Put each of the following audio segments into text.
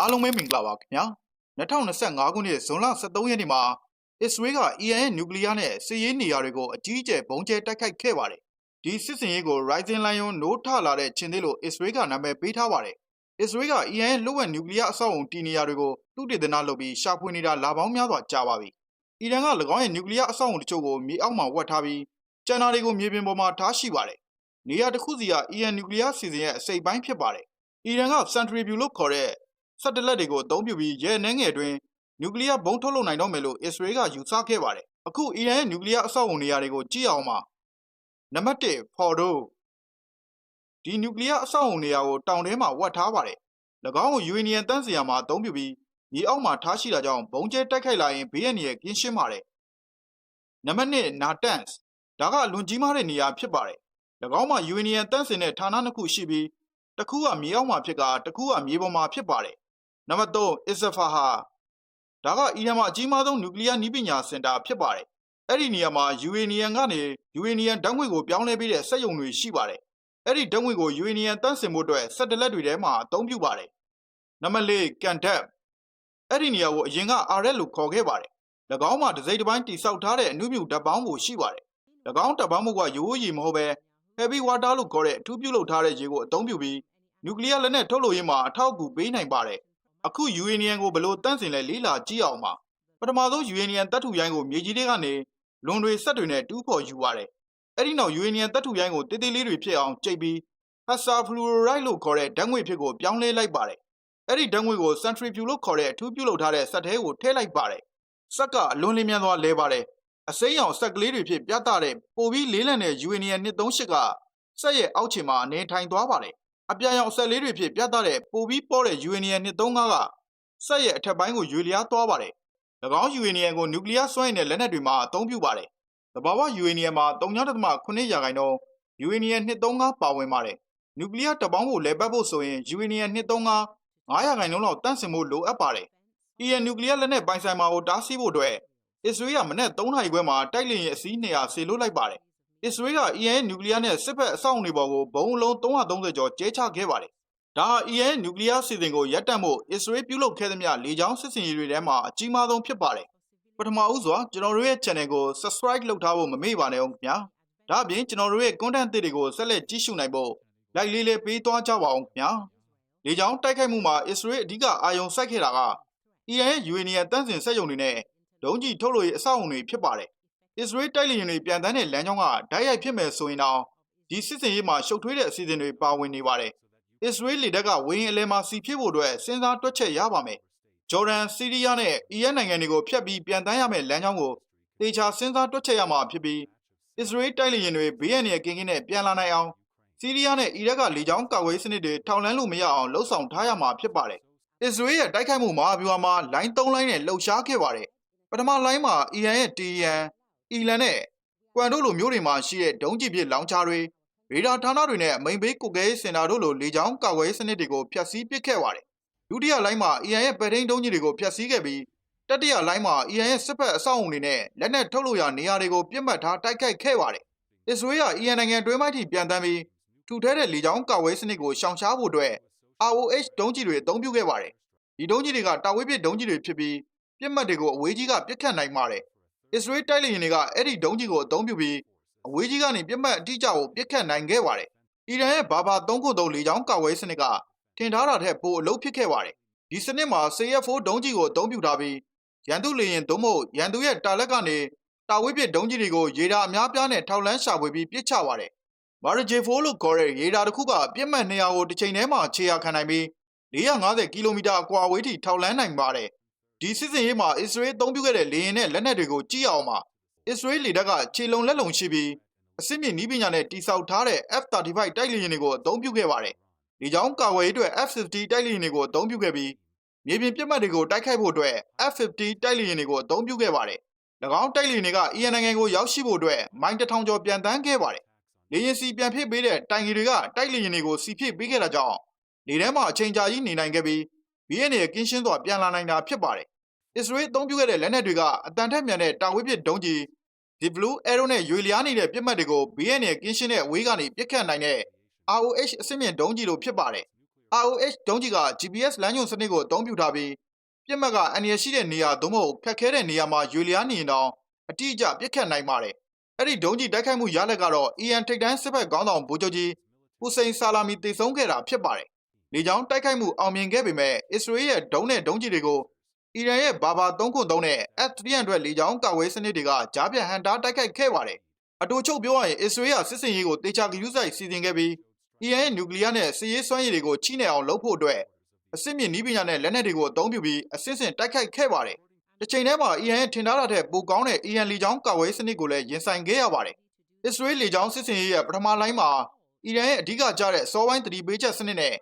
အားလုံးပဲမင်္ဂလာပါခင်ဗျာ2025ခုနှစ်ဇွန်လ23ရက်နေ့မှာအစ္စရေးကအီရန်ရဲ့နျူကလ িয়ার နဲ့စစ်ရေးနေရာတွေကိုအကြီးအကျယ်ပုံကျဲတိုက်ခိုက်ခဲ့ပါတယ်ဒီစစ်စင်ရေးကို Rising Lion နိုးထလာတဲ့ချင်းသေးလို့အစ္စရေးကနာမည်ပေးထားပါတယ်အစ္စရေးကအီရန်ရဲ့လွတ်ဝက်နျူကလ িয়ার အဆောက်အုံတည်နေရာတွေကိုသူတေသနလုပ်ပြီးရှာဖွေနေတာလာပေါင်းများစွာကြာပါပြီအီရန်က၎င်းရဲ့နျူကလ িয়ার အဆောက်အုံတချို့ကိုမြေအောက်မှာဝတ်ထားပြီးကျန်တာတွေကိုမြေပြင်ပေါ်မှာထားရှိပါတယ်နေရာတစ်ခုစီကအီရန်နျူကလ িয়ার စီစဉ်ရဲ့အစိပ်ပိုင်းဖြစ်ပါတယ်အီရန်က Centrifuge လို့ခေါ်တဲ့ ဆက်တလက်တွေကိုအသုံးပြုပြီးရဲနှဲငယ်တွင်နျူကလ িয়ার ဘုံထုတ်လုပ်နိုင်တော့မယ်လို့အစ္စရေးကယူဆခဲ့ပါတယ်။အခုအီရန်ရဲ့နျူကလ িয়ার အဆောက်အုံနေရာတွေကိုကြည့်အောင်ပါ။နံပါတ်1 Fordo ဒီနျူကလ িয়ার အဆောက်အုံနေရာကိုတောင်ထဲမှာဝတ်ထားပါတယ်။၎င်းကို uranium တန်းစရာမှာအသုံးပြုပြီးမြေအောက်မှာထားရှိတာကြောင့်ဘုံကျဲတိုက်ခိုက်လာရင်ဘေးရန်ရဲ့ကင်းရှင်းပါတယ်။နံပါတ်2 Natanz ဒါကအလွန်ကြီးမားတဲ့နေရာဖြစ်ပါတယ်။၎င်းမှာ uranium တန်းစင်တဲ့ဌာနနှစ်ခုရှိပြီးတစ်ခုကမြေအောက်မှာဖြစ်ကတစ်ခုကမြေပေါ်မှာဖြစ်ပါတယ် နံပါတ်3 Isfahan ဒါကအီရန်မှာအကြီးမားဆုံးနျူကလ িয়ার နည်းပညာစင်တာဖြစ်ပါတယ်အဲ့ဒီနေရာမှာ uranium ကနေ uranium ဓာတ်ငွေ့ကိုပြောင်းလဲပေးတဲ့စက်ရုံတွေရှိပါတယ်အဲ့ဒီဓာတ်ငွေ့ကို uranium တန့်စင်ဖို့အတွက်စက်တလက်တွေထဲမှာအသုံးပြုပါတယ်နံပါတ်4 Kandab အဲ့ဒီနေရာကိုအရင်က RL လို့ခေါ်ခဲ့ပါတယ်၎င်းမှာဒစိမ့်တစ်ပိုင်းတိစောက်ထားတဲ့အနုမြူဓာတ်ပေါင်းကိုရှိပါတယ်၎င်းဓာတ်ပေါင်းမှုကရိုးရိုးမဟုတ်ပဲ heavy water လို့ခေါ်တဲ့အထူးပြုလုပ်ထားတဲ့ရေကိုအသုံးပြုပြီးနျူကလ িয়ার လက်နက်ထုတ်လုပ်ရေးမှာအထောက်အကူပေးနိုင်ပါတယ်။ အခု uranium ကိုဘယ်လိုတန့်စင်လဲလေးလာကြည့်အောင်ပါ။ပထမဆုံး uranium တပ်ထုရိုင်းကိုမြေကြီးတွေကနေလွန်တွေဆက်တွေနဲ့တူးဖော်ယူပါတယ်။အဲ့ဒီနောက် uranium တပ်ထုရိုင်းကိုတေးသေးလေးတွေဖြစ်အောင်ကြိတ်ပြီး hexafluoride လို့ခေါ်တဲ့ဓာတ်ငွေ့ဖြစ်ကိုပြောင်းလဲလိုက်ပါတယ်။အဲ့ဒီဓာတ်ငွေ့ကို centrifuge လို့ခေါ်တဲ့အထူးပြုလုပ်ထားတဲ့စက်ထဲကိုထည့်လိုက်ပါတယ်။စက်ကအလွန်လင်းမြန်စွာလဲပါတယ်။အစိမ်းရောင်စက်ကလေးတွေဖြစ်ပြသတဲ့ပိုပြီးလေးလံတဲ့ uranium 238ကစက်ရဲ့အောက်ခြေမှာအနေထိုင်သွားပါတယ် အပြာရောင်ဆက်လေးတွေဖြင့်ပြသတဲ့ပိုပြီးပေါ်တဲ့ uranium 235ကစက်ရဲ့အထက်ပိုင်းကိုရွေလျားသွားပါတယ်။၎င်း uranium ကိုနျူကလ িয়ার စွမ်းအင်တဲ့လက်နက်တွေမှာအသုံးပြုပါတယ်။သဘာဝ uranium မှာ3.8ရာခိုင်နှုန်း uranium 235ပါဝင်ပါတယ်။နျူကလ িয়ার တပေါင်းကိုလဲပတ်ဖို့ဆိုရင် uranium 235 9ရာခိုင်နှုန်းလောက်တန့်စင်ဖို့လိုအပ်ပါတယ်။ EN နျူကလ িয়ার လက်နက်ပိုင်ဆိုင်မှာကိုတားဆီးဖို့အတွက်အစ္စရေးကမနက်3နာရီခွဲမှာတိုက်လေယာဉ်အစီး200ဆေလွတ်လိုက်ပါတယ် အစ္စရေးက အီရန်ရဲ့နျူကလီးယားနဲ့စစ်ဘက်အဆောက်အဦတွေပေါ်ကိုဘုံအလုံး330ကျော်ကျဲချခဲ့ပါတယ်။ဒါဟာအီရန်နျူကလီးယားစီစဉ်ကိုရပ်တန့်ဖို့အစ္စရေးပြုလုပ်ခဲ့သမျှလေကြောင်းစစ်ဆင်ရေးတွေထဲမှာအကြီးမားဆုံးဖြစ်ပါတယ်။ပထမဦးစွာကျွန်တော်တို့ရဲ့ channel ကို subscribe လုပ်ထားဖို့မမေ့ပါနဲ့ဦးခင်ဗျာ။ဒါ့အပြင်ကျွန်တော်တို့ရဲ့ content တွေကိုဆက်လက်ကြည့်ရှုနိုင်ဖို့ like လေးလေးပေးသွားကြပါဦးခင်ဗျာ။လေကြောင်းတိုက်ခိုက်မှုမှာအစ္စရေးအဓိကအာရုံစိုက်ခဲ့တာကအီရန်ရဲ့ယူရေနီယံတန့်စင်စက်ရုံတွေနဲ့ဒုံးကျည်ထုတ်လို့ရအဆောက်အဦတွေဖြစ်ပါတယ် အစ္စရေးတိုက်လေယာဉ်တွေပြန်တန်းတဲ့လမ်းကြောင်းကဓာတ်ရိုက်ဖြစ်မယ်ဆိုရင်တော့ဒီစစ်စင်ရေးမှာရှုပ်ထွေးတဲ့အစီအစဉ်တွေပါဝင်နေပါတယ်။အစ္စရေးလေတပ်ကဝင်းအလဲမှာစီဖြစ်ဖို့အတွက်စဉ်းစားတွက်ချက်ရပါမယ်။ဂျော်ဒန်၊ဆီးရီးယားနဲ့အီရတ်နိုင်ငံတွေကိုဖျက်ပြီးပြန်တန်းရမယ့်လမ်းကြောင်းကိုတေချာစဉ်းစားတွက်ချက်ရမှာဖြစ်ပြီးအစ္စရေးတိုက်လေယာဉ်တွေဘေးရန်ရဲ့ကင်းကင်းနဲ့ပြန်လာနိုင်အောင်ဆီးရီးယားနဲ့အီရတ်ကလေကြောင်းကာကွယ်စနစ်တွေထောင်လန်းလို့မရအောင်လှုံ့ဆော်ထားရမှာဖြစ်ပါတယ်။အစ္စရေးရဲ့တိုက်ခိုက်မှုမှာဗျူဟာမှာလိုင်း၃လိုင်းနဲ့လှုပ်ရှားခဲ့ပါတယ်။ပထမလိုင်းမှာအီရန်ရဲ့တီယန် အီလန်နဲ့ကွမ်တို့လိုမျိုးတွေမှာရှိတဲ့ဒုံးကျည်ပစ်လောင်ချာတွေရေဒါဌာနတွေနဲ့အမိန်ဘေးကုတ်ကဲစင်တာတို့လိုလေကြောင်းကာကွယ်စနစ်တွေကိုဖျက်ဆီးပစ်ခဲ့ပါတယ်။ဒုတိယလိုင်းမှာ EAN ရဲ့ပဲထိန်းဒုံးကျည်တွေကိုဖျက်ဆီးခဲ့ပြီးတတိယလိုင်းမှာ EAN ရဲ့စစ်ဖက်အဆောက်အုံတွေနဲ့လက်နက်ထုတ်လို့ရနေရာတွေကိုပြစ်မှတ်ထားတိုက်ခိုက်ခဲ့ပါတယ်။အစ္စရေးက EAN နိုင်ငံတွင်းပိုင်းထိပြန်တမ်းပြီးထူထဲတဲ့လေကြောင်းကာကွယ်စနစ်ကိုရှောင်ရှားဖို့အတွက် ROH ဒုံးကျည်တွေအသုံးပြုခဲ့ပါတယ်။ဒီဒုံးကျည်တွေကတာဝေးပစ်ဒုံးကျည်တွေဖြစ်ပြီးပြစ်မှတ်တွေကိုအဝေးကြီးကပစ်ခတ်နိုင်ပါတယ် အစ္စရေးတိုက်လေယာဉ်တွေက အဲ့ဒီဒုံးကျည်ကို အသုံးပြုပြီး အဝေးကြီးကနေပြစ်မှတ်အတိအကျကို ပစ်ခတ်နိုင်ခဲ့ပါတယ်။အီရန်ရဲ့ဘာဘာ393 လေကြောင်းကာကွယ်စနစ်က ထင်ထားတာထက် ပိုအလုပ်ဖြစ်ခဲ့ပါတယ်။ဒီစနစ်မှာ CF4 ဒုံးကျည်ကို အသုံးပြုထားပြီး ရန်သူလေယာဉ် သို့မဟုတ် ရန်သူရဲ့တာလက်ကနေ တာဝေးပစ်ဒုံးကျည်တွေကို ရေဒါအများပြားနဲ့ ထောက်လန်းရှာဖွေပြီး ပစ်ချပါတယ်။မာရဂျေ4လို့ခေါ်တဲ့ ရေဒါတစ်ခုကပြစ်မှတ်200ကိုတစ်ချိန်တည်းမှာ ခြေရာခံနိုင်ပြီး450ကီလိုမီတာ အကွာအဝေးထိ ထောက်လန်းနိုင်ပါတယ် ဒီစစ်စင်ရေးမှာအစ္စရေးအသုံးပြုခဲ့တဲ့လေယာဉ်နဲ့လက်နက်တွေကိုကြည့်အောင်ပါအစ္စရေးလေတပ်ကခြေလုံလက်လုံရှိပြီးအစစ်မြင့်နီးပညာနဲ့တိစောက်ထားတဲ့ F35 တိုက်လေယာဉ်တွေကိုအသုံးပြုခဲ့ပါတယ်။ဒီကြောင့်ကာဝယ်ရေးအတွက် F50 တိုက်လေယာဉ်တွေကိုအသုံးပြုခဲ့ပြီးမြေပြင်ပစ်မှတ်တွေကိုတိုက်ခိုက်ဖို့အတွက် F50 တိုက်လေယာဉ်တွေကိုအသုံးပြုခဲ့ပါတယ်။၎င်းတိုက်လေယာဉ်တွေကအီရန်နိုင်ငံကိုရောက်ရှိဖို့အတွက်မိုင်တထောင်ကျော်ပြန်တန်းခဲ့ပါတယ်။လေယာဉ်စီပြန်ဖြစ်ပေးတဲ့တိုင်ကြီးတွေကတိုက်လေယာဉ်တွေကိုစီဖြစ်ပေးခဲ့တာကြောင့်လေထဲမှာအချိန်ကြာကြီးနေနိုင်ခဲ့ပြီး ဘီယက်နယ်ကင်းရှင်းစွာပြန်လာနိုင်တာဖြစ်ပါတယ်အစ္စရေးအသုံးပြုခဲ့တဲ့လက်နက်တွေကအတန်ထက်မြန်တဲ့တာဝေးပစ်ဒုံးကျည်ဒီ blue arrow နဲ့ရွေလျားနေတဲ့ပြစ်မှတ်တွေကို BN နဲ့ကင်းရှင်းတဲ့အဝေးကနေပစ်ခတ်နိုင်တဲ့ ROH အစစ်မြင့်ဒုံးကျည်လိုဖြစ်ပါတယ် ROH ဒုံးကြီးက GPS လမ်းညွှန်စနစ်ကိုအသုံးပြုထားပြီးပြစ်မှတ်ကအန္တရာယ်ရှိတဲ့နေရာသို့မဟုတ်ခက်ခဲတဲ့နေရာမှာရွေလျားနေရင်တော့အတိအကျပြစ်ခတ်နိုင်ပါတယ်။အဲ့ဒီဒုံးကြီးတိုက်ခိုက်မှုရလက်ကတော့ EN ထိပ်တန်းစစ်ဘက်ခေါင်းဆောင်ဗိုလ်ချုပ်ကြီးဟူစိန်ဆာလာမီတည်ဆုံးခဲ့တာဖြစ်ပါတယ်။ လေကြောင်းတိုက်ခိုက်မှုအောင်မြင်ခဲ့ပေမဲ့အစ္စရေးရဲ့ဒုံးနဲ့ဒုံးကြီးတွေကိုအီရန်ရဲ့ဘာဘာ303နဲ့ F300 လေကြောင်းကာဝေးစနစ်တွေကကြားပြတ်ဟန်တာတိုက်ခိုက်ခဲ့ပါတယ်။အတူချုပ်ပြောရရင်အစ္စရေးကစစ်စင်ရေးကိုတေချာဂရုစိုက်စီစဉ်ခဲ့ပြီးအီရန်ရဲ့နျူကလ িয়ার နဲ့စစ်ရေးစွမ်းရည်တွေကိုချိနေအောင်လုပ်ဖို့အတွက်အစစ်မြင့်နည်းပညာနဲ့လက်နက်တွေကိုအသုံးပြုပြီးအစစ်စင်တိုက်ခိုက်ခဲ့ပါတယ်။တစ်ချိန်တည်းမှာအီရန်ရဲ့ထင်ထားတာထက်ပိုကောင်းတဲ့အီရန်လေကြောင်းကာဝေးစနစ်ကိုလည်းရင်ဆိုင်ခဲ့ရပါတယ်။အစ္စရေးလေကြောင်းစစ်စင်ရေးရဲ့ပထမလိုင်းမှာအီရန်ရဲ့အဓိကကျတဲ့စောပိုင်းတတိပေးချက်စနစ်နဲ့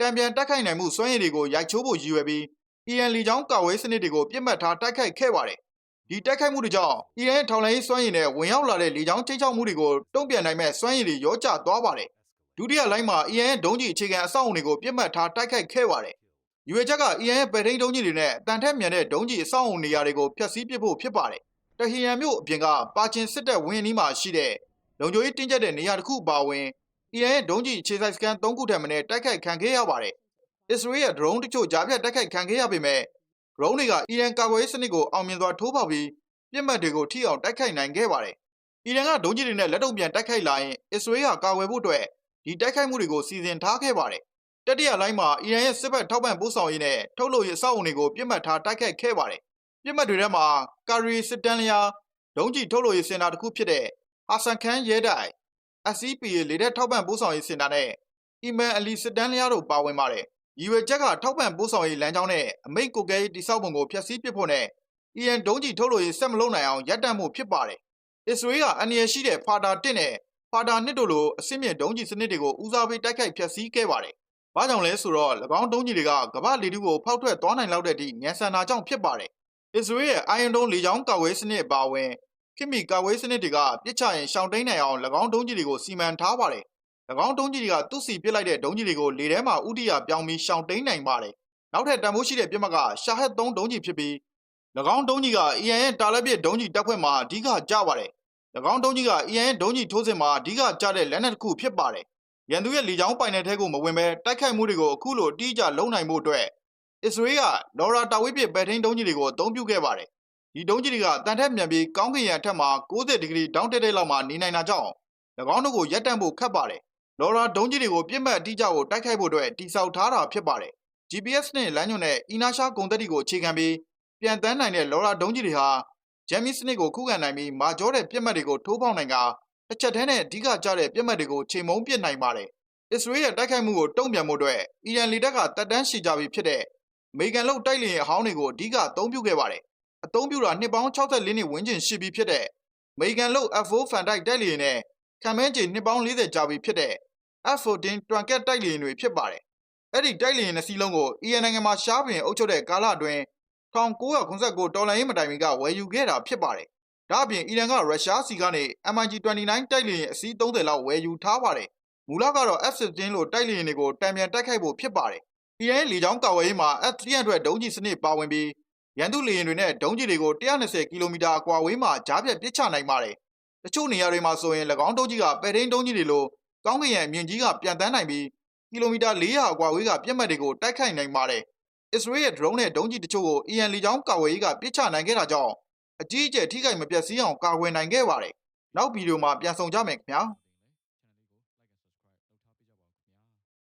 တံပြန်တိုက်ခိုက်နိုင်မှုစွမ်းရည်တွေကိုရိုက်ချိုးဖို့ရည်ရွယ်ပြီးအီရန်လေကြောင်းကာဝေးစနစ်တွေကိုပြစ်မှတ်ထားတိုက်ခိုက်ခဲ့ပါတယ်။ဒီတိုက်ခိုက်မှုတွေကြောင့်အီရန်ရဲ့ထောင်လှမ်းရေးစွမ်းရည်နဲ့ဝင်ရောက်လာတဲ့လေကြောင်းချိတ်ချောက်မှုတွေကိုတုံ့ပြန်နိုင်မဲ့စွမ်းရည်တွေရောကျသွားပါတယ်။ဒုတိယလိုင်းမှာအီရန်ရဲ့ဒုံးကျည်အခြေခံအဆောက်အုံတွေကိုပြစ်မှတ်ထားတိုက်ခိုက်ခဲ့ပါတယ်။ရွေချက်ကအီရန်ရဲ့ပဲထိန်ဒုံးကျည်တွေနဲ့တန်ထက်မြန်တဲ့ဒုံးကျည်အဆောက်အုံနေရာတွေကိုဖျက်ဆီးပစ်ဖို့ဖြစ်ပါတယ်။တဟီရန်မြို့အပြင်ကပါချင်စစ်တပ်ဝင်းနီးမှာရှိတဲ့လုံခြုံရေးတင်းကျပ်တဲ့နေရာတစ်ခုပါဝင် အီရန်ရဲ့ဒုံးကျည်ခြေစိုက်စကန်၃ခုထက်မနည်းတိုက်ခိုက်ခံခဲ့ရပါတယ်။အစ္စရေးရဲ့ drone တချို့ကြားဖြတ်တိုက်ခိုက်ခံခဲ့ရပေမဲ့ drone တွေကအီရန်ကာကွယ်ရေးစနစ်ကိုအောင်မြင်စွာထိုးပေါက်ပြီးပြစ်မှတ်တွေကိုထိအောင်တိုက်ခိုက်နိုင်ခဲ့ပါတယ်။အီရန်ကဒုံးကျည်တွေနဲ့လက်တုံပြန်တိုက်ခိုက်လာရင်အစ္စရေးကကာကွယ်ဖို့အတွက်ဒီတိုက်ခိုက်မှုတွေကိုစီစဉ်ထားခဲ့ပါတယ်။တတိယလိုင်းမှာအီရန်ရဲ့စစ်ဘက်ထောက်ပံ့ပို့ဆောင်ရေးနဲ့ထုတ်လုပ်ရေးအဆောက်အအုံတွေကိုပြစ်မှတ်ထားတိုက်ခိုက်ခဲ့ပါတယ်။ပြစ်မှတ်တွေထဲမှာကာရီစစ်တန်လျာဒုံးကျည်ထုတ်လုပ်ရေးစင်တာတစ်ခုဖြစ်တဲ့ဟာဆန်ခန်ရဲတိုင် SCPA လေတပ်ထောက်ပံ့ပို့ဆောင်ရေးစင်တာနဲ့ အီမန်အလီစစ်တန်လျာတို့ပါဝင်ပါတယ်။ရည်ရွယ်ချက်ကထောက်ပံ့ပို့ဆောင်ရေးလမ်းကြောင်းနဲ့အမိတ်ကိုကဲရေးတိစောက်ပုံကိုဖျက်ဆီးပစ်ဖို့နဲ့အီရန်ဒုံးကျည်ထုတ်လုပ်ရေးဆက်မလုပ်နိုင်အောင်ရပ်တန့်မှုဖြစ်ပါတယ်။အစ္စရေးကအန်ရရှိတဲ့ဖာတာ1နဲ့ဖာတာ2တို့လိုအစစ်မြစ်ဒုံးကျည်စနစ်တွေကိုဦးစားပေးတိုက်ခိုက်ဖျက်ဆီးခဲ့ပါတယ်။ဘာကြောင့်လဲဆိုတော့၎င်းဒုံးကျည်တွေကကမ္ဘာလေထုကိုဖောက်ထွက်သွားနိုင်လောက်တဲ့အထိညံဆန်တာကြောင့်ဖြစ်ပါတယ်။အစ္စရေးရဲ့အိုင်ယန်ဒုံးလေကြောင်းကာဝေးစနစ်အပါအဝင် ခိမီကာဝေးစနစ်တွေကပြစ်ချရင်ရှောင်တိန်နိုင်အောင်၎င်းဒုံးကျည်တွေကိုစီမံထားပါတယ်။၎င်းဒုံးကျည်တွေကသူ့စီပစ်လိုက်တဲ့ဒုံးကျည်တွေကိုလေထဲမှာဥတီယာပြောင်းပြီးရှောင်တိန်နိုင်ပါတယ်။နောက်ထပ်တန်ဖိုးရှိတဲ့ပြစ်မှတ်ကရှာဟက်3ဒုံးကျည်ဖြစ်ပြီး၎င်းဒုံးကြီးကအီရန်ရဲ့တာလက်ပြဒုံးကြီးတပ်ဖွဲ့မှာအဓိကကျပါတယ်။၎င်းဒုံးကြီးကအီရန်ရဲ့ဒုံးကြီးထိုးစစ်မှာအဓိကကျတဲ့လက်နက်တစ်ခုဖြစ်ပါတယ်။ရန်သူရဲ့လေကြောင်းပိုင်နယ်ထဲကိုမဝင်ဘဲတိုက်ခိုက်မှုတွေကိုအခုလိုအတိအကျလုံနိုင်မှုအတွက်အစ္စရေးကလော်ရာတာဝိပစ်ပဲထိန်ဒုံးကြီးတွေကိုအသုံးပြုခဲ့ပါတယ်။ ဒီဒုံးကြီးတွေကတန်ထက်မြန်ပြီးကောင်းကင်ရံအထက်မှာ90ဒီဂရီတောင်းတက်တဲ့လောက်မှာနေနိုင်တာကြောင့်၎င်းတို့ကိုရပ်တန့်ဖို့ခက်ပါတယ်။လော်ရာဒုံးကြီးတွေကိုပြစ်မှတ်အတိအကျကိုတိုက်ခိုက်ဖို့အတွက်တိစောက်ထားတာဖြစ်ပါတယ်။ GPS နဲ့လမ်းညွှန်နဲ့အီနာရှာဂုံတက်တီကိုအခြေခံပြီးပြန်တန်းနိုင်တဲ့လော်ရာဒုံးကြီးတွေဟာဂျမ်မီစနစ်ကိုခုခံနိုင်ပြီးမာကျောတဲ့ပြစ်မှတ်တွေကိုထိုးပေါက်နိုင်ကတစ်ချက်တည်းနဲ့အဓိကကျတဲ့ပြစ်မှတ်တွေကိုချိန်မုံပစ်နိုင်ပါတယ်။အစ္စရေးရဲ့တိုက်ခိုက်မှုကိုတုံ့ပြန်မှုအတွက်အီရန်လေတပ်ကတပ်တန်းရှည်ကြပြီဖြစ်တဲ့အမေရိကန်လုံတိုက်လျင်အဟောင်းတွေကိုအဓိကအသုံးပြုခဲ့ပါတယ်။ အသုံးပြုတာနှစ်ပေါင်း64နှစ်ဝန်းကျင်ရှိပြီဖြစ်တဲ့အမေရိကန်လုံ F4 Fan တိုက်တိုက်လျင်နဲ့ခံမင်းကျနှစ်ပေါင်း40ကြာပြီဖြစ်တဲ့ F14 တွန်ကက်တိုက်လျင်တွေဖြစ်ပါတယ်။အဲ့ဒီတိုက်လျင်နှစ်စီးလုံးကိုအီရန်နိုင်ငံမှာရှားပင်အုပ်ချုပ်တဲ့ကာလအတွင်း1989တော်လှန်ရေးမတိုင်မီကဝယ်ယူခဲ့တာဖြစ်ပါတယ်။ဒါ့အပြင်အီရန်ကရုရှားစီကနေ MiG-29 တိုက်လေယာဉ်အစီး30လောက်ဝယ်ယူထားပါတယ်။မူလကတော့ F-16 လို့တိုက်လေယာဉ်တွေကိုတံပြန်တိုက်ခိုက်ဖို့ဖြစ်ပါတယ်။အီရန်ရဲ့လေကြောင်းကာဝေးရေးမှာ F-300 ဒုံးကျည်စနစ်ပါဝင်ပြီး ရန်သူလေယာဉ်တွေနဲ့ဒုံးကျည်တွေကို120ကီလိုမီတာအကွာဝေးမှာကြားပြတ်ပစ်ချနိုင်ပါတယ်။တချို့နေရာတွေမှာဆိုရင်၎င်းဒုံးကျည်ကပဲ့ထိန်းဒုံးကျည်တွေလိုကောင်းကင်ရဲ့အမြင့်ကြီးကပြန်တန်းနိုင်ပြီးကီလိုမီတာ400အကွာဝေးကပြစ်မှတ်တွေကိုတိုက်ခိုက်နိုင်ပါတယ်အစ္စရေးရဲ့ drone နဲ့ဒုံးကျည်တချို့ကိုအီရန်လေကြောင်းကာကွယ်ရေးကပစ်ချနိုင်ခဲ့တာကြောင့်အကြီးအကျယ်ထိခိုက်မပျက်စီးအောင်ကာကွယ်နိုင်ခဲ့ပါတယ်။နောက်ဗီဒီယိုမှာပြန်ဆောင်ကြမယ်ခင်ဗျာ။